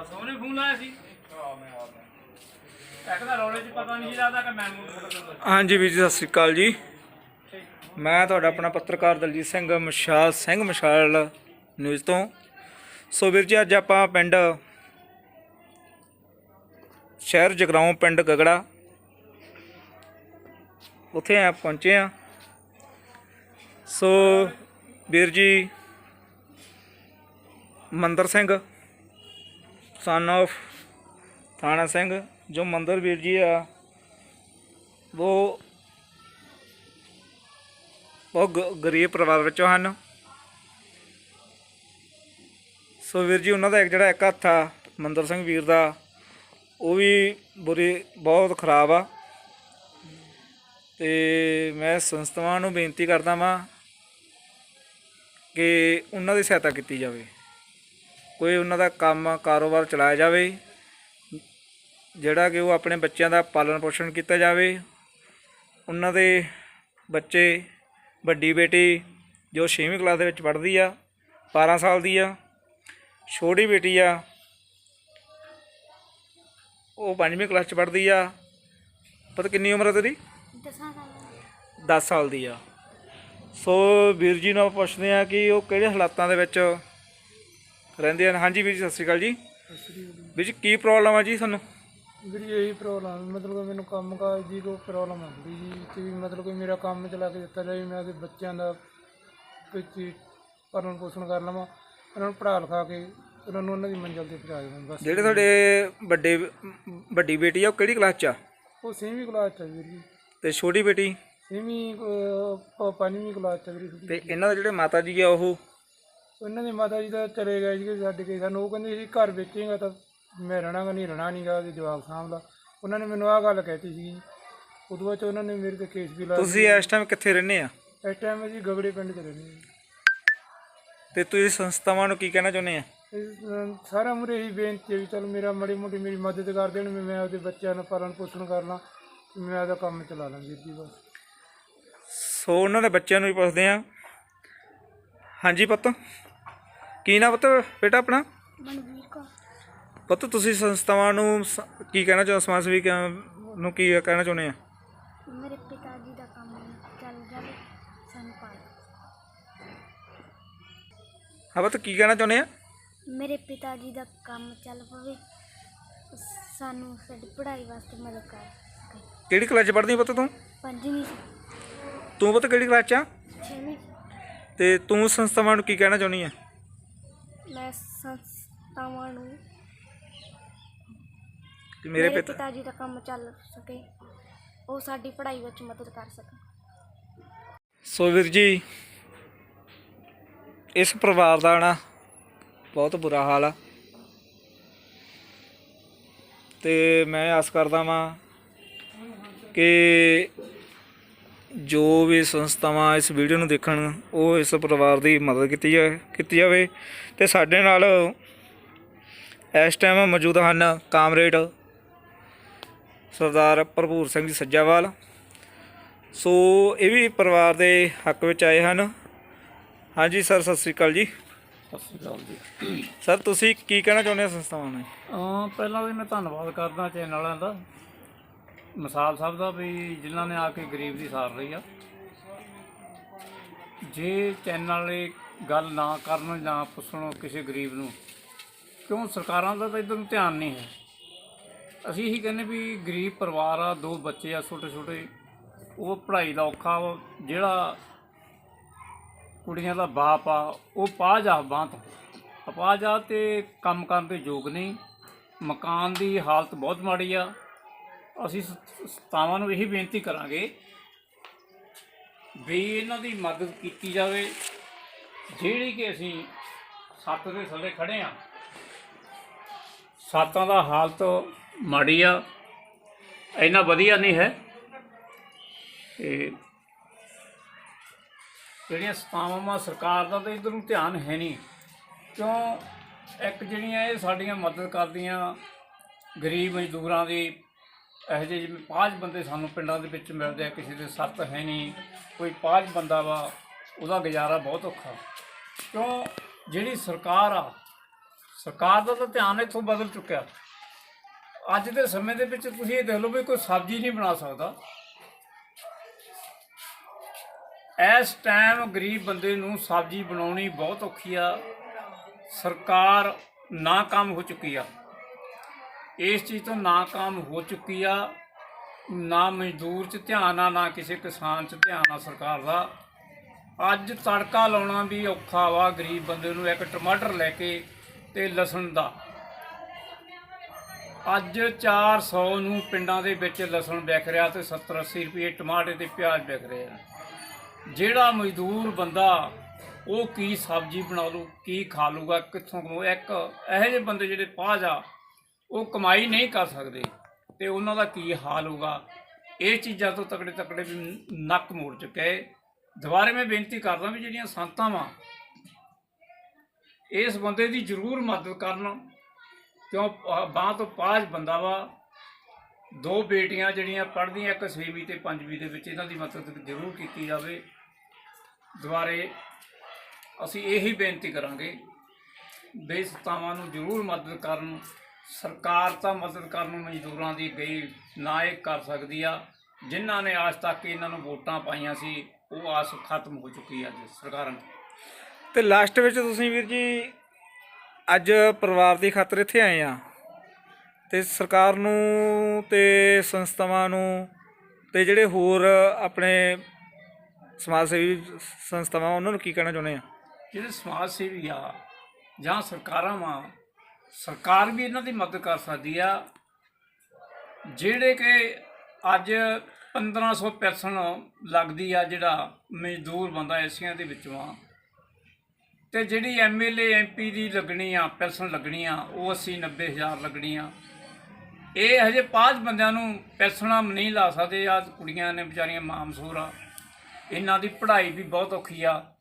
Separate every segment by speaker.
Speaker 1: ਅਸੋਂ ਨੇ ਫੋਨ ਲਾਇਆ ਸੀ। ਇੱਕ ਦਾ ਰੌਲੇ 'ਚ ਪਤਾ ਨਹੀਂ ਲੱਗਦਾ ਕਿ ਮੈਂ ਮੂੰਹ ਫੋਟੋ ਦਿੰਦਾ
Speaker 2: ਹਾਂਜੀ ਵੀਰ ਜੀ ਸਤਿ ਸ੍ਰੀ ਅਕਾਲ ਜੀ। ਮੈਂ ਤੁਹਾਡਾ ਆਪਣਾ ਪੱਤਰਕਾਰ ਦਲਜੀਤ ਸਿੰਘ ਮਸ਼ਾਲ ਸਿੰਘ ਮਸ਼ਾਲ ਨਿਊਜ਼ ਤੋਂ। ਸੋ ਵੀਰ ਜੀ ਅੱਜ ਆਪਾਂ ਪਿੰਡ ਸ਼ਹਿਰ ਜਗਰਾਉਂ ਪਿੰਡ ਗਗੜਾ। ਉੱਥੇ ਆ ਪਹੁੰਚੇ ਆ। ਸੋ ਵੀਰ ਜੀ ਮੰਦਰ ਸਿੰਘ ਸਨ of ਥਾਣਾ ਸਿੰਘ ਜੋ ਮੰਦਰ ਵੀਰ ਜੀ ਆ, ਉਹ ਗ- ਗਰੀਬ ਪਰਿਵਾਰ ਵਿੱਚੋਂ ਹਨ। ਸੋ ਵੀਰ ਜੀ, ਉਹਨਾਂ ਦਾ ਇੱਕ ਜਿਹੜਾ ਇੱਕ ਹੱਥ ਆ, ਮੰਦਰ ਸਿੰਘ ਵੀਰ ਦਾ, ਉਹ ਵੀ ਬੁਰੀ, ਬਹੁਤ ਖਰਾਬ ਆ। ਤੇ ਮੈਂ ਸੰਸਥਾਵਾਂ ਨੂੰ ਬੇਨਤੀ ਕਰਦਾ ਵਾਂ ਕਿ ਉਹਨਾਂ ਦੀ ਸਹਾਇਤਾ ਕੀਤੀ ਜਾਵੇ। ਕੋਈ ਉਹਨਾਂ ਦਾ ਕੰਮ ਕਾਰੋਬਾਰ ਚਲਾਇਆ ਜਾਵੇ ਜਿਹੜਾ ਕਿ ਉਹ ਆਪਣੇ ਬੱਚਿਆਂ ਦਾ ਪਾਲਣ ਪੋਸ਼ਣ ਕੀਤਾ ਜਾਵੇ ਉਹਨਾਂ ਦੇ ਬੱਚੇ ਵੱਡੀ ਬੇਟੀ ਜੋ 6ਵੀਂ ਕਲਾਸ ਦੇ ਵਿੱਚ ਪੜ੍ਹਦੀ ਆ 12 ਸਾਲ ਦੀ ਆ ਛੋਟੀ ਬੇਟੀ ਆ ਉਹ 5ਵੀਂ ਕਲਾਸ ਚ ਪੜ੍ਹਦੀ ਆ ਪਤਾ ਕਿੰਨੀ ਉਮਰ ਹੈ ਤੇਰੀ?
Speaker 3: ਦਸਾਂ ਸਾਲਾਂ
Speaker 2: 10 ਸਾਲ ਦੀ ਆ। ਸੋ ਵੀਰ ਜੀ ਨੂੰ ਪੁੱਛਦੇ ਆ ਕਿ ਉਹ ਕਿਹੜੇ ਹਾਲਾਤਾਂ ਦੇ ਵਿੱਚ ਰਹਿੰਦੇ ਹਨ। ਹਾਂਜੀ ਵੀਰ ਜੀ ਸਤਿ ਸ਼੍ਰੀ ਅਕਾਲ ਜੀ। ਵੀਰ ਜੀ ਕੀ ਪ੍ਰੋਬਲਮ ਆ ਜੀ ਤੁਹਾਨੂੰ?
Speaker 4: ਵੀਰ ਇਹੀ ਪ੍ਰੋਬਲਮ ਮਤਲਬ ਮੈਨੂੰ ਕੰਮ ਕਾਜ ਦੀ ਕੋਈ ਪ੍ਰੋਬਲਮ ਆਉਂਦੀ ਜੀ। ਤੇ ਵੀ ਮਤਲਬ ਕਿ ਮੇਰਾ ਕੰਮ ਚਲਾ ਕੇ ਦਿੱਤਾ ਜਾਵੇ ਮੈਂ ਆਪਦੇ ਬੱਚਿਆਂ ਦਾ ਕੋਈ ਚੀਜ਼ ਪਾਲਣ ਪੋਸ਼ਣ ਕਰ ਲਵਾਂ ਉਹਨਾਂ ਨੂੰ ਪੜ੍ਹਾ ਲਿਖਾ ਕੇ ਉਹਨਾਂ ਨੂੰ ਉਹਨਾਂ ਦੀ ਮੰਜ਼ਿਲ ਤੇ ਪਹੁੰਚਾ ਦੇਵਾਂ ਬਸ।
Speaker 2: ਜਿਹੜੇ ਤੁਹਾਡੇ ਵੱਡੇ ਵੱਡੀ ਬੇਟੀ ਆ ਉਹ ਕਿਹੜੀ ਕਲਾਸ ਚ ਆ?
Speaker 4: ਉਹ ਛੇਵੀਂ ਕਲਾਸ ਚ ਆ ਵੀਰ ਜੀ।
Speaker 2: ਤੇ ਛੋਟੀ ਬੇਟੀ?
Speaker 4: ਪ- ਪੰਜਵੀਂ ਕਲਾਸ ਚ ਆ ਵੀਰ ਜੀ।
Speaker 2: ਤੇ ਇਹਨਾਂ ਦੇ ਜਿਹੜੇ ਮਾਤਾ ਜੀ ਆ ਉਹ
Speaker 4: ਉਹਨਾਂ ਦੇ ਮਾਤਾ ਜੀ ਦਾ ਚਲੇ ਗਏ ਜੀ ਛੱਡ ਕੇ। ਸਾਨੂੰ ਉਹ ਕਹਿੰਦੇ ਸੀ ਘਰ ਵੇਚੇਗਾ ਤਾਂ ਮੈਂ ਰਹਿਣਾਗਾ ਨਹੀਂ ਰਹਿਣਾ ਨਹੀਂਗਾ ਉਹਦੇ ਜਵਾਬ ਸਾਂਭਦਾ। ਉਹਨਾਂ ਨੇ ਮੈਨੂੰ ਆਹ ਗੱਲ ਕਹਿਤੀ ਸੀ ਉਦੋਂ ਬਾਅਦ ਚ ਉਹਨਾਂ ਨੇ ਮੇਰੇ ਤੇ ਕੇਸ ਵੀ ਲਾਇਆ
Speaker 2: ਤੁਸੀਂ ਇਸ ਟਾਈਮ ਕਿੱਥੇ ਰਹਿੰਦੇ ਆ?
Speaker 4: ਇਸ ਟਾਈਮ ਅਸੀਂ ਗਗੜੇ ਪਿੰਡ ਚ ਰਹਿੰਦੇ ਹਾਂ
Speaker 2: ਤੇ ਤੁਸੀਂ ਸੰਸਥਾਵਾਂ ਨੂੰ ਕੀ ਕਹਿਣਾ ਚਾਹੁੰਦੇ ਆ?
Speaker 4: ਇਸ, ਅਮ, ਸਾਰਾ ਮੁਰੇ ਹੀ ਬੇਨਤੀ ਹੈ ਵੀ ਚਲ ਮੇਰਾ ਮੜੀ ਮੋਟੀ ਮੇਰੀ ਮਦਦ ਕਰ ਦੇਣ ਵੀ ਮੈਂ ਆਪਦੇ ਬੱਚਿਆਂ ਨੂੰ ਪਾਲਣ ਪੋਸ਼ਣ ਕਰ ਲਾਂ ਤੇ ਮੈਂ ਆਪਦਾ ਕੰਮ ਚਲਾ ਲਾਂ ਵੀਰ ਜੀ ਬਸ।
Speaker 2: ਸੋ ਉਹਨਾਂ ਦੇ ਬੱਚਿਆਂ ਨੂੰ ਵੀ ਪੁੱਛਦੇ ਆ ਹਾਂਜੀ ਪੁੱਤ। ਕੀ ਨਾ ਪੁੱਤ ਬੇਟਾ ਆਪਣਾ?
Speaker 3: ਮਨਵੀਰ ਕੌਰ।
Speaker 2: ਪੁੱਤ ਤੁਸੀਂ ਸੰਸਥਾਵਾਂ ਨੂੰ ਸ- ਕੀ ਕਹਿਣਾ ਚਾਹੁੰਦੇ ਸਮਾਜ ਸੇਵੀਆਂ ਨੂੰ ਕੀ ਕਹਿਣਾ ਚਾਹੁੰਦੇ ਆ?
Speaker 3: ਮੇਰੇ ਪਿਤਾ ਜੀ ਦਾ ਕੰਮ ਚੱਲ ਜਾਵੇ ਸਾਨੂੰ ਪਾਲ
Speaker 2: ਹਾਂ ਪੁੱਤ ਕੀ ਕਹਿਣਾ ਚਾਹੁੰਦੇ ਆ?
Speaker 3: ਮੇਰੇ ਪਿਤਾ ਜੀ ਦਾ ਕੰਮ ਚੱਲ ਪਵੇ ਸਾਨੂੰ ਸਾਡੀ ਪੜ੍ਹਾਈ ਵਾਸਤੇ ਮਦਦ ਕਰ ਸਕੇ।
Speaker 2: ਕਿਹੜੀ ਕਲਾਸ ਚ ਪੜ੍ਹਦੀ ਪੁੱਤ ਤੂੰ?
Speaker 3: ਪੰਜਵੀਂ
Speaker 2: ਤੂੰ ਪੁੱਤ ਕਿਹੜੀ ਕਲਾਸ ਚ ਆ?
Speaker 3: ਛੇਵੀਂ
Speaker 2: ਤੇ ਤੂੰ ਸੰਸਥਾਵਾਂ ਨੂੰ ਕੀ ਕਹਿਣਾ ਚਾਹੁੰਦੀ ਆ?
Speaker 3: ਮੈਂ ਸੰਸਥਾਵਾਂ ਨੂੰ
Speaker 2: ਕਿ ਮੇਰੇ ਪਿਤਾ
Speaker 3: ਪਿਤਾ ਜੀ ਦਾ ਕੰਮ ਚੱਲ ਸਕੇ ਉਹ ਸਾਡੀ ਪੜ੍ਹਾਈ ਵਿੱਚ ਮਦਦ ਕਰ ਸਕਣ।
Speaker 2: ਸੋ ਵੀਰ ਜੀ ਇਸ ਪਰਿਵਾਰ ਦਾ ਨਾ ਬਹੁਤ ਬੁਰਾ ਹਾਲ ਆ। ਤੇ ਮੈਂ ਆਸ ਕਰਦਾ ਵਾਂ ਕਿ ਜੋ ਵੀ ਸੰਸਥਾਵਾਂ ਇਸ ਵੀਡੀਓ ਨੂੰ ਦੇਖਣ ਉਹ ਇਸ ਪਰਿਵਾਰ ਦੀ ਮਦਦ ਕੀਤੀ ਜਾਵੇ ਕੀਤੀ ਜਾਵੇ। ਤੇ ਸਾਡੇ ਨਾਲ ਇਸ ਟਾਈਮ ਮੌਜੂਦ ਹਨ ਕਾਮਰੇਡ ਸਰਦਾਰ ਭਰਪੂਰ ਸਿੰਘ ਜੀ ਸੱਜਾਵਾਲ। ਸੋ ਇਹ ਵੀ ਪਰਿਵਾਰ ਦੇ ਹੱਕ ਵਿੱਚ ਆਏ ਹਨ। ਹਾਂਜੀ ਸਰ ਸਤਿ ਸ੍ਰੀ ਅਕਾਲ ਜੀ।
Speaker 1: ਸਤਿ ਸ਼੍ਰੀ ਅਕਾਲ ਜੀ।
Speaker 2: ਸਰ ਤੁਸੀਂ ਕੀ ਕਹਿਣਾ ਚਾਹੁੰਦੇ ਹੋ ਸੰਸਥਾਵਾਂ ਨੂੰ
Speaker 1: ਪਹਿਲਾਂ ਵੀ ਮੈਂ ਧੰਨਵਾਦ ਕਰਦਾ ਚੈਨਲ ਵਾਲਿਆਂ ਦਾ। ਮਿਸਾਲ ਸਾਹਿਬ ਦਾ ਵੀ ਜਿਨ੍ਹਾਂ ਨੇ ਆ ਕੇ ਗਰੀਬ ਦੀ ਸਾਰ ਲਈ ਆ। ਜੇ ਚੈਨਲ ਵਾਲੇ ਗੱਲ ਨਾ ਕਰਨ ਜਾਂ ਪੁੱਛਣ ਕਿਸੇ ਗਰੀਬ ਨੂੰ, ਕਿਉਂ ਸਰਕਾਰਾਂ ਦਾ ਤਾਂ ਇਧਰ ਨੂੰ ਧਿਆਨ ਨਹੀਂ ਹੈ। ਅਸੀਂ ਇਹੀ ਕਹਿੰਦੇ ਵੀ ਗਰੀਬ ਪਰਿਵਾਰ ਆ, ਦੋ ਬੱਚੇ ਆ ਛੋਟੇ ਛੋਟੇ, ਉਹ ਪੜ੍ਹਾਈ ਦਾ ਔਖਾ ਵਾ, ਜਿਹੜਾ ਕੁੜੀਆਂ ਦਾ ਬਾਪ ਆ, ਉਹ ਪਾਜ ਆ ਬਾਂਤ ਅਪਾਜ ਜਾ ਤੇ ਕੰਮ ਕਰਨ ਦੇ ਯੋਗ ਨਹੀਂ। ਮਕਾਨ ਦੀ ਹਾਲਤ ਬਹੁਤ ਮਾੜੀ ਆ। ਅਸੀਂ ਸ- ਸੰਸਥਾਵਾਂ ਨੂੰ ਇਹੀ ਬੇਨਤੀ ਕਰਾਂਗੇ ਵੀ ਇਹਨਾਂ ਦੀ ਮਦਦ ਕੀਤੀ ਜਾਵੇ। ਜਿਹੜੀ ਕਿ ਅਸੀਂ ਸੱਤ ਦੇ ਥੱਲੇ ਖੜੇ ਆ, ਸਾਤਾਂ ਦਾ ਹਾਲਤ ਮਾੜੀ ਆ, ਇੰਨਾ ਵਧੀਆ ਨਹੀਂ ਹੈ। ਤੇ ਜਿਹੜੀਆਂ ਸਤਾਵਾਂ ਸਰਕਾਰ ਦਾ ਤਾਂ ਇਧਰ ਨੂੰ ਧਿਆਨ ਹੈ ਨਹੀਂ। ਕਿਉਂ? ਇੱਕ ਜਿਹੜੀਆਂ ਇਹ ਸਾਡੀਆਂ ਮਦਦ ਕਰਦੀਆਂ ਗਰੀਬ ਮਜ਼ਦੂਰਾਂ ਦੀ ਇਹੋ ਜਿਹੇ ਜਿਵੇਂ ਪਾਂਚ ਬੰਦੇ ਸਾਨੂੰ ਪਿੰਡਾਂ ਦੇ ਵਿੱਚ ਮਿਲਦੇ ਆ, ਕਿਸੇ ਦੇ ਸੱਤ ਹੈ ਨਹੀਂ, ਕੋਈ ਪਾਂਚ ਬੰਦਾ ਵਾ, ਉਹਦਾ ਗੁਜ਼ਾਰਾ ਬਹੁਤ ਔਖਾ। ਕਿਉਂ? ਜਿਹੜੀ ਸਰਕਾਰ ਆ, ਸਰਕਾਰ ਦਾ ਤਾਂ ਧਿਆਨ ਇੱਥੋਂ ਬਦਲ ਚੁੱਕਿਆ। ਅੱਜ ਦੇ ਸਮੇਂ ਦੇ ਵਿੱਚ ਤੁਸੀਂ ਇਹ ਦੇਖ ਲਓ ਵੀ ਕੋਈ ਸਬਜ਼ੀ ਨਹੀਂ ਬਣਾ ਸਕਦਾ। ਇਸ ਟਾਈਮ ਗਰੀਬ ਬੰਦੇ ਨੂੰ ਸਬਜ਼ੀ ਬਣਾਉਣੀ ਬਹੁਤ ਔਖੀ ਆ। ਸਰਕਾਰ ਨਾਕਾਮ ਹੋ ਚੁੱਕੀ ਆ। ਇਸ ਚੀਜ਼ ਤੋਂ ਨਾਕਾਮ ਹੋ ਚੁੱਕੀ ਆ। ਨਾ ਮਜ਼ਦੂਰ 'ਚ ਧਿਆਨ ਆ, ਨਾ ਕਿਸੇ ਕਿਸਾਨ 'ਚ ਧਿਆਨ ਆ ਸਰਕਾਰ ਦਾ। ਅੱਜ ਤੜਕਾ ਲਾਉਣਾ ਵੀ ਔਖਾ ਵਾ, ਗਰੀਬ ਬੰਦੇ ਨੂੰ ਇੱਕ ਟਮਾਟਰ ਲੈ ਕੇ ਤੇ ਲਸਣ ਦਾ। ਅੱਜ 400 ਨੂੰ ਪਿੰਡਾਂ ਦੇ ਵਿੱਚ ਲਸਣ ਵਿਕ ਰਿਹਾ ਤੇ 70 80 ਰੁਪਏ ਟਮਾਟਰ ਤੇ ਪਿਆਜ਼ ਵਿਕ ਰਿਹਾ ਜਿਹੜਾ ਮਜ਼ਦੂਰ ਬੰਦਾ, ਉਹ ਕੀ ਸਬਜ਼ੀ ਬਣਾ ਲੂ, ਕੀ ਖਾ ਲੂਗਾ, ਕਿੱਥੋਂ ਕਮਾਊ, ਇੱਕ ਇਹੋ ਜਿਹੇ ਬੰਦੇ ਜਿਹੜੇ ਪਾਜ ਆ ਉਹ ਕਮਾਈ ਨਹੀਂ ਕਰ ਸਕਦੇ ਤੇ ਉਹਨਾਂ ਦਾ ਕੀ ਹਾਲ ਹੋਊਗਾ? ਇਹ ਚੀਜ਼ਾਂ ਤੋਂ ਤਕੜੇ ਤਕੜੇ ਵੀ ਨੱਕ ਮੋੜ ਚੁੱਕੇ ਦੁਬਾਰੇ ਮੈਂ ਬੇਨਤੀ ਕਰਦਾ ਵੀ ਜਿਹੜੀਆਂ ਸੰਤਾਂ ਵਾ, ਇਸ ਬੰਦੇ ਦੀ ਜ਼ਰੂਰ ਮਦਦ ਕਰਨ। ਕਿਉਂ? ਬਾਹ ਤੋਂ ਪਾਜ ਬੰਦਾ ਵਾ। ਦੋ ਬੇਟੀਆਂ ਜਿਹੜੀਆਂ ਪੜ੍ਹਦੀਆਂ, ਇੱਕ 6ਵੀਂ ਤੇ 5ਵੀਂ ਦੇ ਵਿੱਚ ਇਹਨਾਂ ਦੀ ਮਦਦ ਜ਼ਰੂਰ ਕੀਤੀ ਜਾਵੇ। ਦੁਬਾਰੇ ਅਸੀਂ ਇਹੀ ਬੇਨਤੀ ਕਰਾਂਗੇ ਬੇਸਤਾਵਾਂ ਨੂੰ ਜ਼ਰੂਰ ਮਦਦ ਕਰਨ। ਸਰਕਾਰ ਤਾਂ ਮਦਦ ਕਰਨ ਨੂੰ ਮਜ਼ਦੂਰਾਂ ਦੀ ਗਈ ਨਾ ਇਹ ਕਰ ਸਕਦੀ ਆ। ਜਿਨ੍ਹਾਂ ਨੇ ਆਜ ਤੱਕ ਇਹਨਾਂ ਨੂੰ ਵੋਟਾਂ ਪਾਈਆਂ ਸੀ ਉਹ ਆਸ ਖਤਮ ਹੋ ਚੁੱਕੀ ਆ ਅੱਜ ਸਰਕਾਰਾਂ ਦੀ।
Speaker 2: ਤੇ ਲਾਸਟ ਵਿੱਚ ਤੁਸੀਂ ਵੀਰ ਜੀ ਅੱਜ ਪਰਿਵਾਰ ਦੀ ਖਾਤਰ ਇੱਥੇ ਆਏ ਆ। ਤੇ ਸਰਕਾਰ ਨੂੰ ਤੇ ਸੰਸਥਾਵਾਂ ਨੂੰ ਤੇ ਜਿਹੜੇ ਹੋਰ ਆਪਣੇ ਸਮਾਜ ਸੇਵੀ ਸੰਸਥਾਵਾਂ ਉਹਨਾਂ ਨੂੰ ਕੀ ਕਹਿਣਾ ਚਾਹੁੰਦੇ ਆ?
Speaker 1: ਜਿਹੜੇ ਸਮਾਜ ਸੇਵੀ ਆ ਜਾਂ ਸਰਕਾਰਾਂ ਵਾ ਸਰਕਾਰ ਵੀ ਇਹਨਾਂ ਦੀ ਮਦਦ ਕਰ ਸਕਦੀ ਆ। ਜਿਹੜੇ ਕਿ ਅੱਜ 1500 ਪੈਨਸ਼ਨ ਲੱਗਦੀ ਆ ਜਿਹੜਾ ਮਜ਼ਦੂਰ ਬੰਦਾ ਐਸੀਆਂ ਦੇ ਵਿੱਚੋਂ ਆ। ਤੇ ਜਿਹੜੀ ਐਮਐਲਏ ਐਮਪੀ ਦੀ ਲੱਗਣੀ ਆ ਪੈਨਸ਼ਨ ਲੱਗਣੀ ਆ, ਉਹ 80 90 ਹਜ਼ਾਰ ਲੱਗਣੀ ਆ। ਇਹ ਹਜੇ ਪੰਜ ਬੰਦਿਆਂ ਨੂੰ ਪੈਨਸ਼ਨਾਂ ਨਹੀਂ ਲਾ ਸਕਦੇ ਆ ਕੁੜੀਆਂ ਨੇ ਵਿਚਾਰੀਆਂ ਮਾਮਸੂਰ ਆ। ਇਹਨਾਂ ਦੀ ਪੜ੍ਹਾਈ ਵੀ ਬਹੁਤ ਔਖੀ ਆ।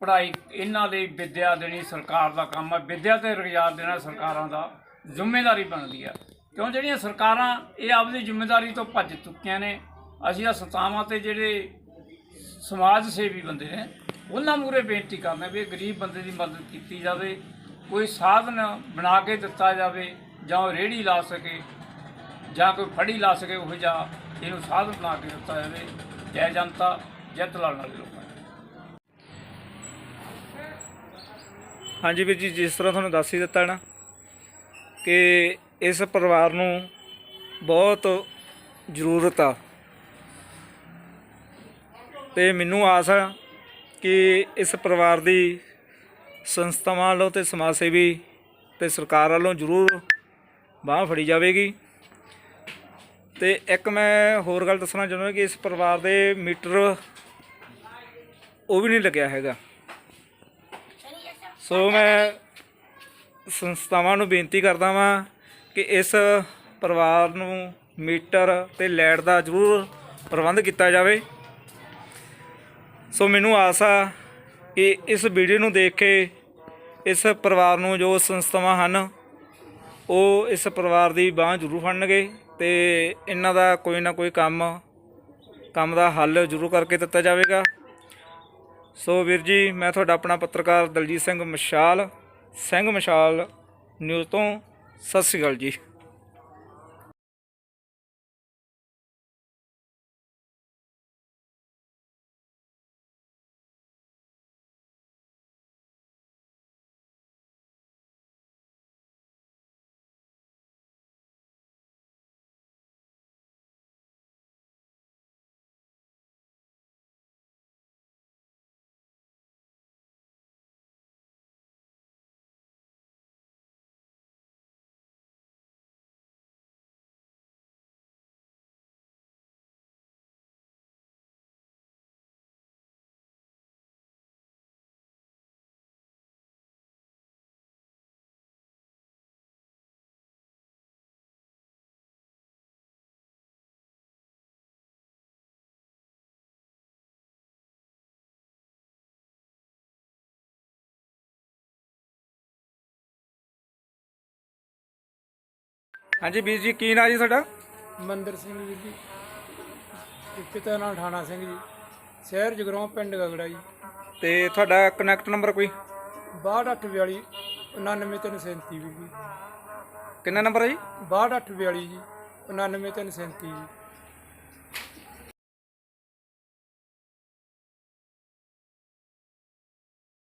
Speaker 1: ਪੜ੍ਹਾਈ ਇਹਨਾਂ ਲਈ ਵਿੱਦਿਆ ਦੇਣੀ ਸਰਕਾਰ ਦਾ ਕੰਮ ਹੈ ਵਿੱਦਿਆ ਤੇ ਰੁਜ਼ਗਾਰ ਦੇਣਾ ਸਰਕਾਰਾਂ ਦਾ ਜ਼ਿੰਮੇਵਾਰੀ ਬਣਦੀ ਆ। ਕਿਉਂ ਜਿਹੜੀਆਂ ਸਰਕਾਰਾਂ ਇਹ ਆਪਦੀ ਜ਼ਿੰਮੇਵਾਰੀ ਤੋਂ ਭੱਜ ਚੁੱਕੀਆਂ ਨੇ, ਅਸੀਂ ਆ ਸੰਸਥਾਵਾਂ ਤੇ ਜਿਹੜੇ ਸਮਾਜ ਸੇਵੀ ਬੰਦੇ ਨੇ, ਉਹਨਾਂ ਮੂਰੇ ਬੇਨਤੀ ਕਰਨਾ ਵੀ ਗਰੀਬ ਬੰਦੇ ਦੀ ਮਦਦ ਕੀਤੀ ਜਾਵੇ, ਕੋਈ ਸਾਧਨ ਬਣਾ ਕੇ ਦਿੱਤਾ ਜਾਵੇ, ਜਾਂ ਉਹ ਰੇੜੀ ਲਾ ਸਕੇ, ਜਾਂ ਕੋਈ ਫੜੀ ਲਾ ਸਕੇ, ਉਹ ਜਿਹਾ ਇਹਨੂੰ ਸਾਧਨ ਬਣਾ ਕੇ ਦਿੱਤਾ ਜਾਵੇ। ਜੈ ਜਨਤਾ, ਜੈ ਤਲਾਲ ਵਾਲੇ ਲੋਕਾਂ
Speaker 2: ਹਾਂਜੀ ਵੀਰ ਜੀ, ਜਿਸ ਤਰ੍ਹਾਂ ਤੁਹਾਨੂੰ ਦੱਸ ਹੀ ਦਿੱਤਾ ਨਾ ਕਿ ਇਸ ਪਰਿਵਾਰ ਨੂੰ ਬਹੁਤ ਜ਼ਰੂਰਤ ਆ। ਤੇ ਮੈਨੂੰ ਆਸ ਆ ਕਿ ਇਸ ਪਰਿਵਾਰ ਦੀ ਸੰਸਥਾਵਾਂ ਵੱਲੋਂ ਤੇ ਸਮਾਜ ਸੇਵੀ ਤੇ ਸਰਕਾਰ ਵੱਲੋਂ ਜ਼ਰੂਰ ਬਾਹ ਫੜੀ ਜਾਵੇਗੀ। ਤੇ ਇੱਕ ਮੈਂ ਹੋਰ ਗੱਲ ਦੱਸਣਾ ਚਾਹੁੰਦਾ ਕਿ ਇਸ ਪਰਿਵਾਰ ਦੇ ਮੀਟਰ ਉਹ ਵੀ ਨਹੀਂ ਲੱਗਿਆ ਹੈਗਾ। ਸੋ ਮੈਂ ਸੰਸਥਾਵਾਂ ਨੂੰ ਬੇਨਤੀ ਕਰਦਾ ਵਾਂ ਕਿ ਇਸ ਪਰਿਵਾਰ ਨੂੰ ਮੀਟਰ ਤੇ ਲਾਈਟ ਦਾ ਜ਼ਰੂਰ ਪ੍ਰਬੰਧ ਕੀਤਾ ਜਾਵੇ। ਸੋ ਮੈਨੂੰ ਆਸ ਆ ਕਿ ਇਸ ਵੀਡੀਓ ਨੂੰ ਦੇਖ ਕੇ ਇਸ ਪਰਿਵਾਰ ਨੂੰ ਜੋ ਸੰਸਥਾਵਾਂ ਹਨ, ਉਹ ਇਸ ਪਰਿਵਾਰ ਦੀ ਬਾਹ ਜ਼ਰੂਰ ਫੜਨਗੇ ਤੇ ਇਹਨਾਂ ਦਾ ਕੋਈ ਨਾ ਕੋਈ ਕੰਮ ਕੰਮ ਦਾ ਹੱਲ ਜ਼ਰੂਰ ਕਰਕੇ ਦਿੱਤਾ ਜਾਵੇਗਾ। ਸੋ ਵੀਰ ਜੀ, ਮੈਂ ਤੁਹਾਡਾ ਆਪਣਾ ਪੱਤਰਕਾਰ ਦਲਜੀਤ ਸਿੰਘ ਮਸ਼ਾਲ ਸਿੰਘ ਮਸ਼ਾਲ ਨਿਊਜ਼ ਤੋਂ ਸਤਿ ਸ਼੍ਰੀ ਅਕਾਲ ਜੀ। ਹਾਂਜੀ ਵੀਰ ਜੀ ਕੀ ਨਾਂ ਜੀ ਤੁਹਾਡਾ?
Speaker 4: ਮੰਦਰ ਸਿੰਘ ਜੀ ਜੀ ਤੇ ਪਿਤਾ ਨਾਮ ਠਾਣਾ ਸਿੰਘ ਜੀ। ਸ਼ਹਿਰ ਜਗਰਾਉਂ ਪਿੰਡ ਗਗੜਾ ਜੀ।
Speaker 2: ਤੇ ਤੁਹਾਡਾ ਕਨੈਕਟ ਨੰਬਰ ਕੋਈ?
Speaker 4: 6242 99337 ਵੀ ਜੀ
Speaker 2: ਕਿੰਨਾ ਨੰਬਰ ਹੈ ਜੀ?
Speaker 4: 6242 ਜੀ 99337 ਜੀ।